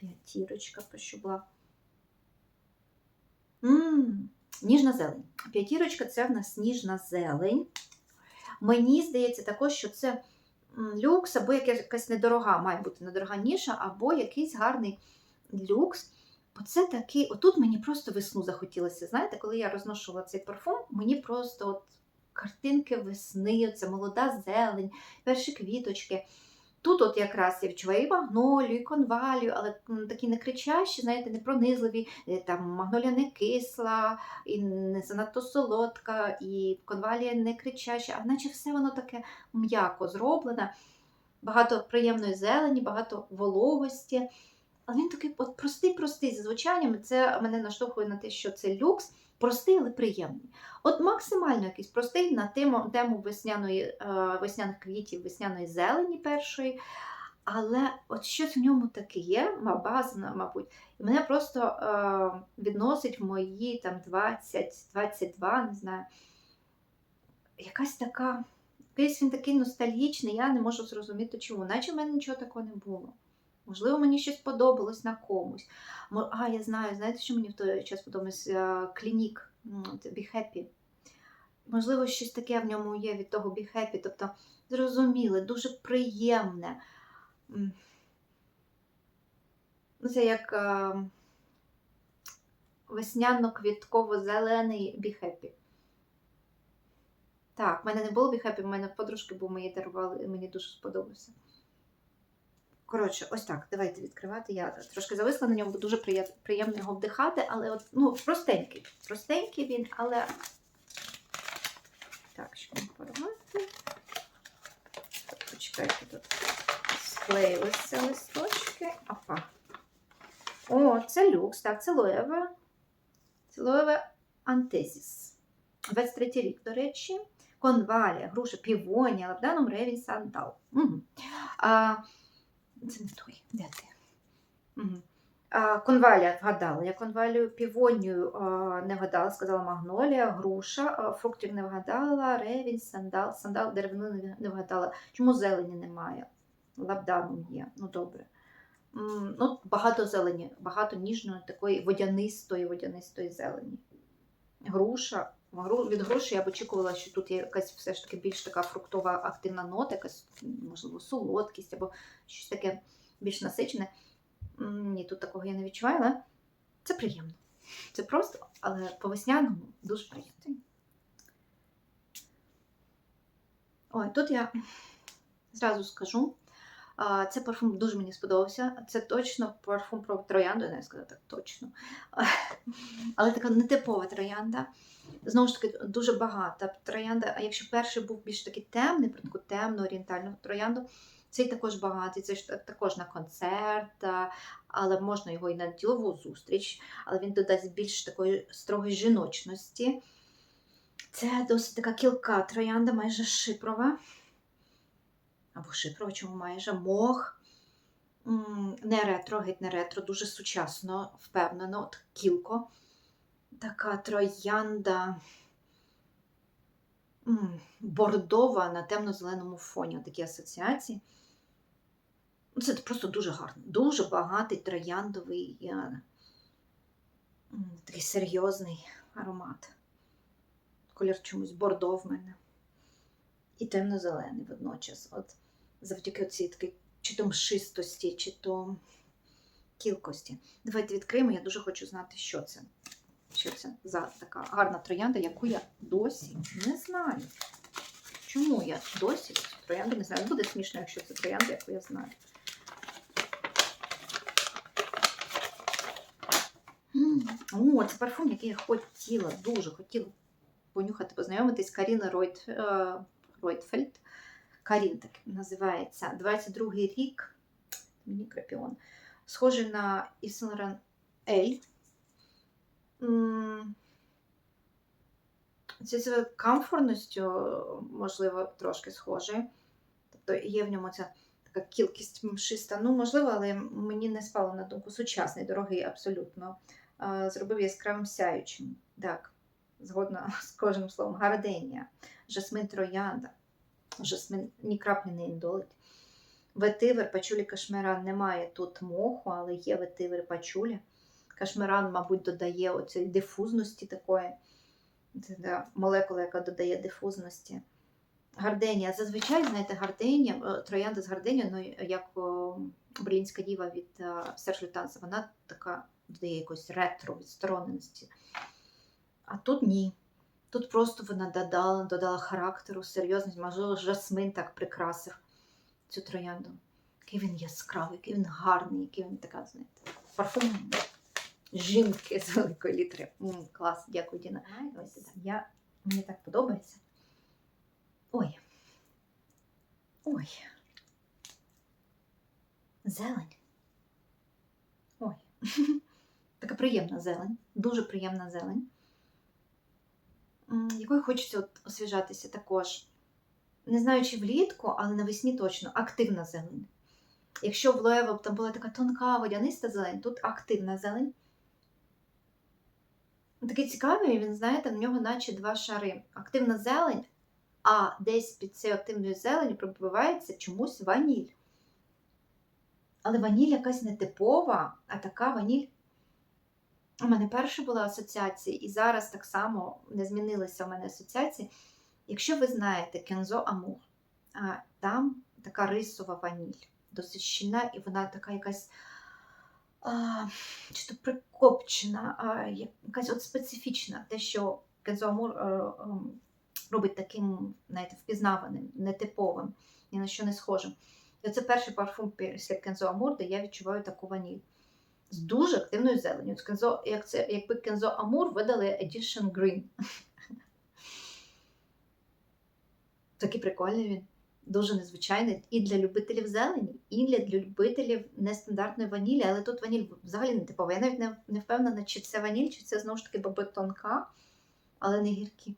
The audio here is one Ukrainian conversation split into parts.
П'ятірочка, про що була. М, Ніжна зелень. П'ятірочка це в нас ніжна зелень. Мені здається також, що це люкс, або якась недорога, має бути недорога ніша, або якийсь гарний люкс. Бо це такий, отут мені просто весну захотілося. Знаєте, коли я розношувала цей парфум, мені просто от картинки весни, це молода зелень, перші квіточки. Тут от якраз я відчуваю і магнолію, і конвалію, але такі не кричащі, знаєте, не пронизливі. Е, Там магнолія не кисла, і не занадто солодка, і конвалія не кричаща, а наче все воно таке м'яко зроблене. Багато приємної зелені, багато вологості. Але він такий от простий-простий за звучанням. Це мене наштовхує на те, що це люкс, простий, але приємний. От максимально якийсь простий на тему, тему весняної, е, весняних квітів, весняної зелені першої. Але от щось в ньому таке є, ма- база, мабуть, і мене просто е, відносить в мої там 20-22, не знаю. Якась така, якийсь він такий ностальгічний, я не можу зрозуміти чому. Наче в мене нічого такого не було. Можливо, мені щось подобалось на комусь. А, я знаю, знаєте, що мені в той час подобалось? Е, Клінік, Be Happy. Можливо, щось таке в ньому є від того Be Happy, тобто зрозуміле, дуже приємне. Ну, Це як е, весняно-квітково-зелений Be Happy. Так, в мене не було Be Happy, в мене подружки, бо мої дарували, і мені дуже сподобався. Коротше, ось так, давайте відкривати. Я трошки зависла на ньому, бо дуже приємно його вдихати, але от, ну, простенький. Простенький він, але. Так, що порвати. Почекайте, тут склеїлися листочки. Опа. О, це люкс, так, це лоєве. Це лоєве антезіс. 23 рік, до речі. Конвалія, груша, півонія, лабданум, ревінь, сандал. Угу. А, це не той. Де ти? Конвалія вгадала. Я конвалію півонію не вгадала, сказала магнолія, груша, фруктів не вгадала, ревінь, сандал, сандал, деревину не- вгадала. Чому зелені немає? Лабданум є. Ну добре. Ну, багато зелені, багато ніжної, такої водянистої, водянистої зелені. Груша. Від груші я б очікувала, що тут є якась все ж таки більш така фруктова активна нота, якась, можливо, солодкість або щось таке більш насичене. Ні, тут такого я не відчуваю, але це приємно. Це просто, але по весняному дуже приємно. Ой, тут я зразу скажу. Це парфум дуже мені сподобався. Це точно парфум про троянду, не сказати так точно. Але така нетипова троянда. Знову ж таки, дуже багата троянда. А якщо перший був більш такий темний, про таку темну орієнтальну троянду, цей також багатий, це також на концерт, але можна його і на ділову зустріч, але він додасть більш такої строгої жіночності. Це досить така кілка троянда, майже шипрова. Або шипрова, чому майже мох. Не ретро, геть не ретро, дуже сучасно, впевнено, от кілко. Така троянда бордова на темно-зеленому фоні. Такі асоціації. Ну, Це просто дуже гарно. Дуже багатий трояндовий, е, такий серйозний аромат. Колір чомусь бордо в мене. І темно-зелений водночас. От завдяки цій такій чи то мшистості, чи то кілкості. Давайте відкриємо. Я дуже хочу знати, що це. Що це за така гарна троянда, яку я досі не знаю. Чому я досі цю троянду не знаю? Буде смішно, якщо це троянда, яку я знаю. О, це парфум, який я хотіла, дуже хотіла понюхати, познайомитись. Каріна Ройт, е, Ройтфельд. Карін так називається. 22-й рік. Мені крапіон. Схожий на Saint Ель. Це з комфортністю, можливо, трошки схожий. Тобто є в ньому ця така кількість мшиста. Ну, можливо, але мені не спало на думку сучасний, дорогий абсолютно. Зробив яскравим сяючим. Так, згодна з кожним словом. Гарденія, жасмин троянда. Жасмин ні краплі не індолить. Ветивер, пачулі кашмиран немає тут моху, але є ветивер пачулі. Кашмиран, мабуть, додає оцієї дифузності такої. Да, молекула, яка додає дифузності. Гарденія. Зазвичай, знаєте, гарденія, е, троянда з гарденія, ну, як о, Брілінська діва від Серж Лютанса, вона така додає якоїсь ретро відстороненості. А тут ні. Тут просто вона додала, додала характеру, серйозність, можливо, жасмин так прикрасив цю троянду. Який він яскравий, який він гарний, який він така, знаєте, парфум жінки з великої літери. М, клас, дякую, Діна. Ось сюди. Я, мені так подобається. Ой. Ой. Зелень. Ой. Така приємна зелень, дуже приємна зелень, якою хочеться от освіжатися також. Не знаю, чи влітку, але навесні точно активна зелень. Якщо в Лоево там була така тонка водяниста зелень, тут активна зелень. Такий цікавий, він, знаєте, в нього наче два шари. Активна зелень, а десь під цією активною зеленю пробивається чомусь ваніль. Але ваніль якась не типова, а така ваніль. У мене перша була асоціація, і зараз так само не змінилися у мене асоціації. Якщо ви знаєте Кензо Амур, там така рисова ваніль, досить щільна, і вона така якась чи то прикопчена, якась от специфічна, те, що Кензо Амур а, а, робить таким, знаєте, впізнаваним, нетиповим, ні на що не схожим. І це перший парфум після Кензо Амур, де я відчуваю таку ваніль. З дуже активною зеленю. Кензо, як це, якби Кензо Амур видали Edition Green. Такий прикольний він, дуже незвичайний і для любителів зелені, і для любителів нестандартної ванілі, але тут ваніль взагалі не типова. Я навіть не, не впевнена, чи це ваніль, чи це знову ж таки баби тонка, але не гіркі.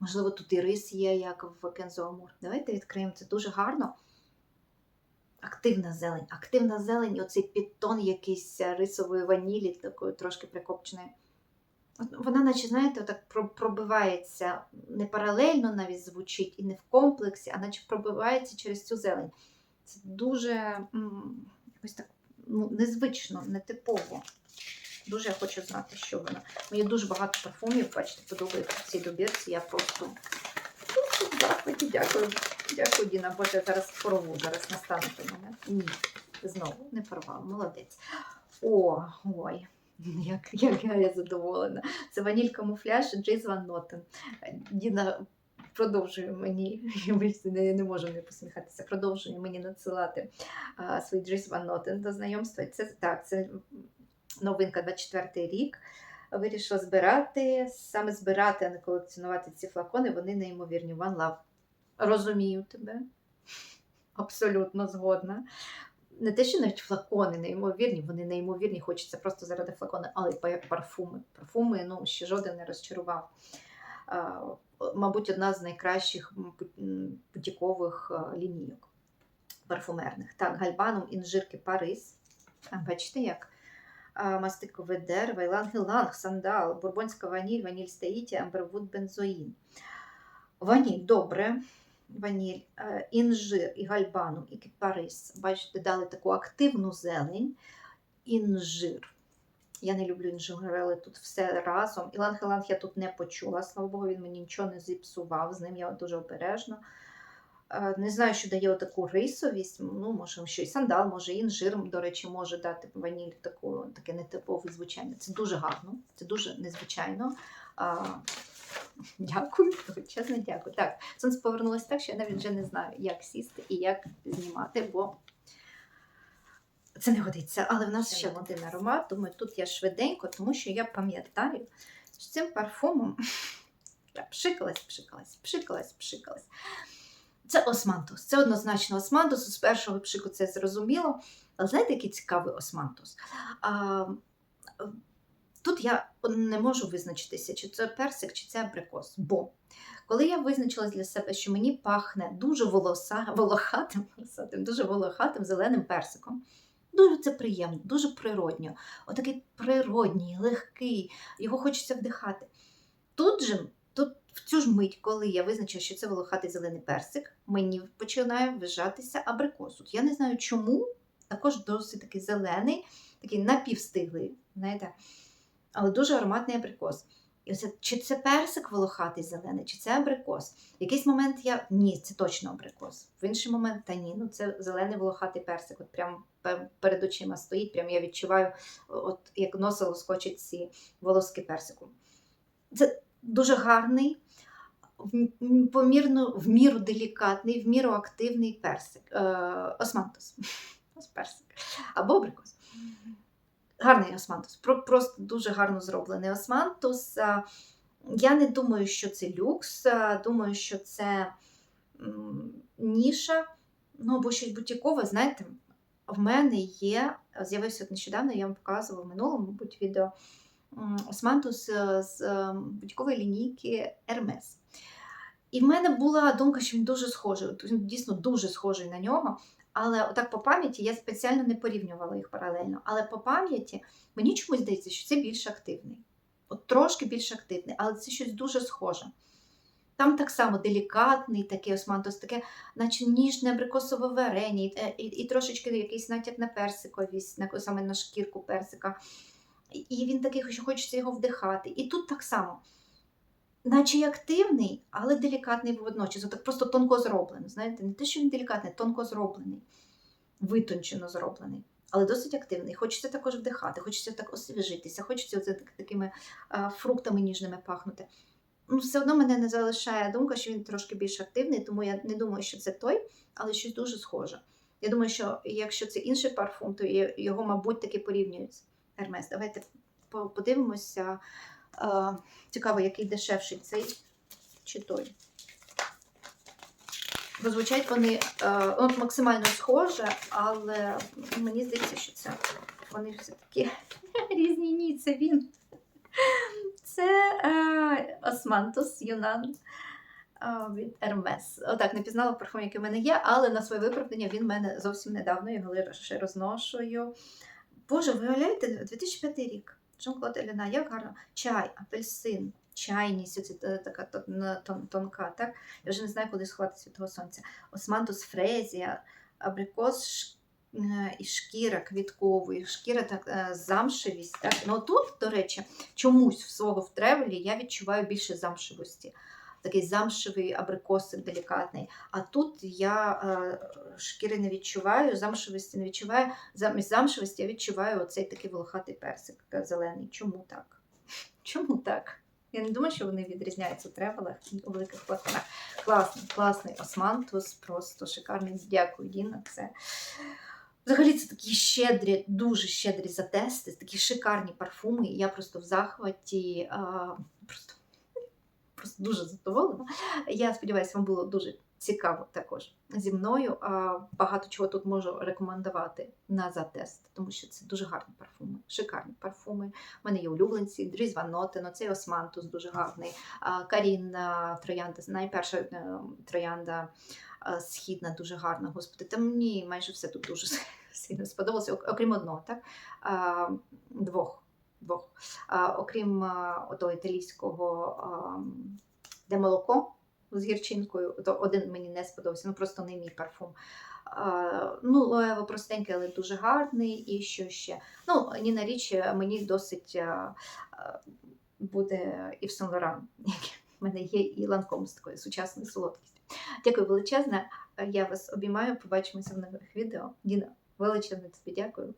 Можливо, тут і рис є, як в Кензо Амур. Давайте відкриємо це дуже гарно. Активна зелень, активна зелень, оцей підтон якийсь рисової ванілі, такої трошки прикопченої. От Вона, наче, знаєте, так пробивається не паралельно навіть звучить і не в комплексі, а наче пробивається через цю зелень. Це дуже якось так ну, незвично, нетипово. Дуже я хочу знати, що вона. Мені дуже багато парфумів, бачите, подобається в цій добірці. Я просто просто захваті. Дякую. Дякую, Діна. Боже, я зараз порву, зараз настанете мене. Ні, знову не порвала. Молодець. О, ой. Як, як я задоволена. Це ваніль камуфляж Джейз Ван Нотен. Діна продовжує мені, я не можу не посміхатися, продовжує мені надсилати а, свій Джейз Ван Нотен до знайомства. Це так, це новинка 24 рік. Вирішила збирати, саме збирати, а не колекціонувати ці флакони, вони неймовірні. One Love. Розумію тебе. Абсолютно згодна. Не те, що навіть флакони неймовірні, вони неймовірні, хочеться просто заради флакони, але й парфуми. Парфуми ну, ще жоден не розчарував. Мабуть, одна з найкращих бутікових лінійок парфумерних. Так, гальбаном інжирки Парис. Бачите, як? Мастикове дерево, іланг-іланг, сандал, бурбонська ваніль, ваніль стаїті, амбервуд, бензоїн. Ваніль добре ваніль, е, інжир і гальбанум, і кипарис. Бачите, дали таку активну зелень, інжир. Я не люблю інжир, але тут все разом. Іланг-іланг я тут не почула, слава Богу, він мені нічого не зіпсував, з ним я дуже обережно. Е, Не знаю, що дає таку рисовість, ну, може, що і сандал, може, інжир, до речі, може дати ваніль таку, таке нетипове звучання. Це дуже гарно, це дуже незвичайно. Дякую, чесно дякую. Так, сонце повернулося так, що я навіть вже не знаю, як сісти і як знімати, бо це не годиться. Але в нас ще один аромат. Думаю, тут я швиденько, тому що я пам'ятаю, що цим парфумом я пшикалась, пшикалась, пшикалась, пшикалась. Це османтус. Це однозначно османтус. З першого пшику це зрозуміло. Але знаєте, який цікавий османтус? А, Тут я не можу визначитися, чи це персик, чи це абрикос. Бо коли я визначилась для себе, що мені пахне дуже волоса, волохатим, волосатим, дуже волохатим зеленим персиком, дуже це приємно, дуже природньо. Отакий природній, легкий, його хочеться вдихати. Тут же тут в цю ж мить, коли я визначила, що це волохатий зелений персик, мені починає ввижатися абрикос. От Я не знаю чому, також досить такий зелений, такий напівстиглий, знаєте, але дуже ароматний абрикос. І оце, чи це персик волохатий зелений, чи це абрикос. В якийсь момент я. Ні, це точно абрикос. В інший момент та ні, ну це зелений волохатий персик. От прям пе- перед очима стоїть, прям я відчуваю, от як носа лоскочить ці волоски персику. Це дуже гарний, помірно, в міру делікатний, в міру активний персик. Е, османтус. Персик. Або абрикос. Гарний османтус. Просто дуже гарно зроблений османтус. Я не думаю, що це люкс. Думаю, що це ніша, ну або щось бутікове. Знаєте, в мене є, з'явився нещодавно, я вам показувала в минулому, мабуть, відео османтус е, з е, бутікової лінійки Hermes. І в мене була думка, що він дуже схожий, він дійсно дуже схожий на нього. Але отак по пам'яті я спеціально не порівнювала їх паралельно. Але по пам'яті мені чомусь здається, що це більш активний. От трошки більш активний, але це щось дуже схоже. Там так само делікатний такий османтус, таке, наче ніжне абрикосове варення, і, і, і трошечки якийсь натяк на персиковість, на, саме на шкірку персика. І він такий, що хочеться його вдихати. І тут так само. Наче й активний, але делікатний водночас. Отак просто тонко зроблений. Знаєте, не те, що він делікатний, тонко зроблений, витончено зроблений, але досить активний. Хочеться також вдихати, хочеться так освіжитися, хочеться такими а, фруктами ніжними пахнути. Ну, все одно мене не залишає думка, що він трошки більш активний, тому я не думаю, що це той, але щось дуже схоже. Я думаю, що якщо це інший парфум, то його, мабуть, таки порівнюють Hermes. Давайте подивимося. Цікаво, який дешевший цей чи той. Бо звучать вони е, от максимально схоже, але мені здається, що це вони все такі різні. Ні, це він. Це е, Османтус Юнан е, від Hermes. Отак, не пізнала парфум, який в мене є, але на своє виправдання він в мене зовсім недавно, його лише розношую. Боже, виявляєте, 2005 рік. Жан-Клод Еліна, як гарно. Чай, апельсин, чайність, оці, така тон- тон- тонка, так? Я вже не знаю, куди сховатися від того сонця. Османтус фрезія, абрикос е, і шкіра квіткової, шкіра так, е, замшевість. Так? Ну тут, до речі, чомусь в свого в тревелі я відчуваю більше замшевості. Такий замшевий абрикосик делікатний. А тут я е, шкіри не відчуваю, замшевості не відчуваю. Замість замшевості я відчуваю оцей такий волохатий персик е, зелений. Чому так? Чому так? Я не думаю, що вони відрізняються у тревелах і у великих флаконах. Класний, класний османтус, просто шикарний. Дякую, Діна. Це взагалі це такі щедрі, дуже щедрі затести, такі шикарні парфуми. Я просто в захваті. А, просто, просто дуже задоволена. Я сподіваюся, вам було дуже цікаво також зі мною. Багато чого тут можу рекомендувати на затест, тому що це дуже гарні парфуми, шикарні парфуми. У мене є улюбленці, Дріз Ван Нотен, оцей Османтус дуже гарний. А, Карін Троянда, найперша е, троянда східна, дуже гарна. Господи, та мені майже все тут дуже сильно сподобалося, окрім одного, так? Двох. Двох. Окрім а, отого італійського, де молоко з гірчинкою, то один мені не сподобався, ну просто не мій парфум. Ну, Лоево простенький, але дуже гарний. І що ще? Ну, Ніна Річ мені досить буде і в Сен Лоран, який в мене є, і ланком з такою сучасною солодкістю. Дякую величезне. Я вас обіймаю. Побачимося в нових відео. Діна, величезне тобі дякую.